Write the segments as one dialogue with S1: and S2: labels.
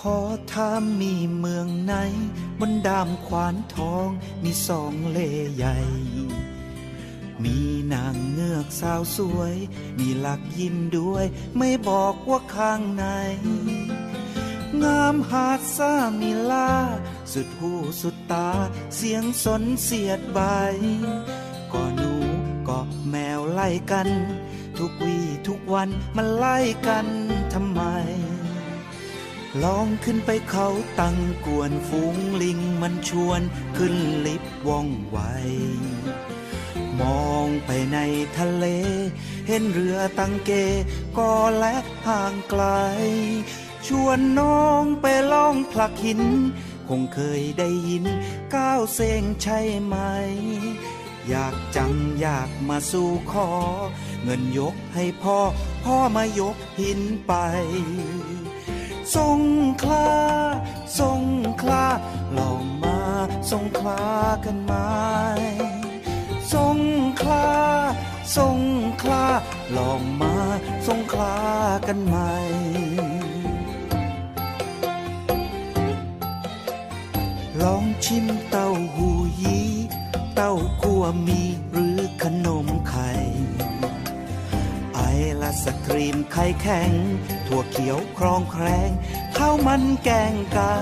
S1: ขอถามมีเมืองไหน บนดามขวานทองมีสองเลใหญ่ มีนางเงือกสาวสวย มีหลักยิ้มด้วย ไม่บอกว่าข้างในงามหาดซ่ามีลา สุดหูสุดตา เสียงสนเสียดใบก็หนูก็แมวไล่กัน ทุกวี่ทุกวันมันไล่กันทำไม ลองขึ้นไปเขาตั้งกวนฝูงลิงมันชวนขึ้นลิฟต์ว่องไว มองไปในทะเล เห็นเรือตังเกก็และห่างไกล ชวนน้องไปล่องผลักหิน คงเคยได้ยินก้าวเซงใช่ไหม อยากจังอยากมาสู่ขอ เงินยกให้พ่อ พ่อมายกหินไป สงขลาสงขลาลองมาสงขลากันไหมสงขลาสงขลาลองมาสงขลากันไหมลองชิมเต้าหู้ยี้เต้าคั่วมีหรือขนม สกรีมไข่แข็ง ถั่วเขียวครองแครงข้าวมันแกงไก่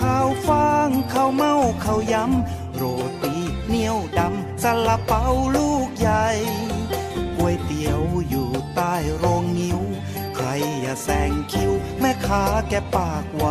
S1: ข้าวฟ่างข้าวเมาข้าวยำโรตีเหนียวดำซาลาเปาลูกใหญ่ก๋วยเตี๋ยวอยู่ใต้โรงงิ้ว ใครอย่าแซงคิว แม่ค้าแกปากไว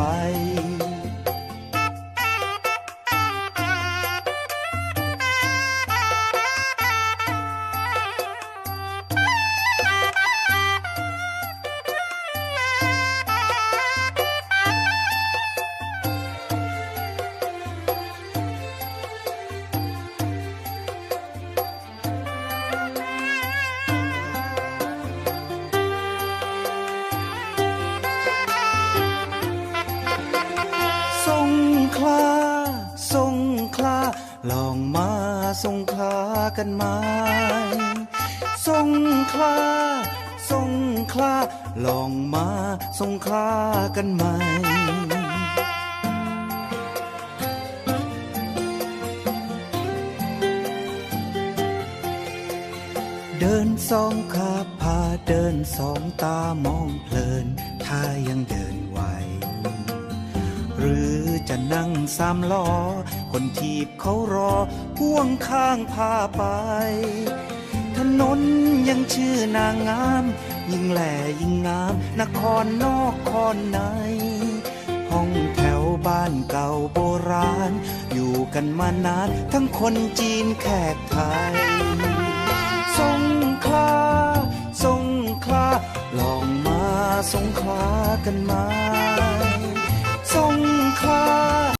S1: ลาสงขลาลองมาสงขลากันไหมสงขลาสงขลาลองมาสงขลากันไหมเดินสองขาพาเดินสองตามองเพลิน ถ้ายังเดินไหว จะนั่งสามล้อ คนทีบเขารอพ่วงข้างพาไป ถนนยังชื่อนางงาม ยิ่งแหล่ยิ่งงาม นครนอกคอนใน ห้องแถวบ้านเก่าโบราณ อยู่กันมานาน ทั้งคนจีนแขกไทยสงขลาสงขลาลองมาสงขลากันไหมา cloud.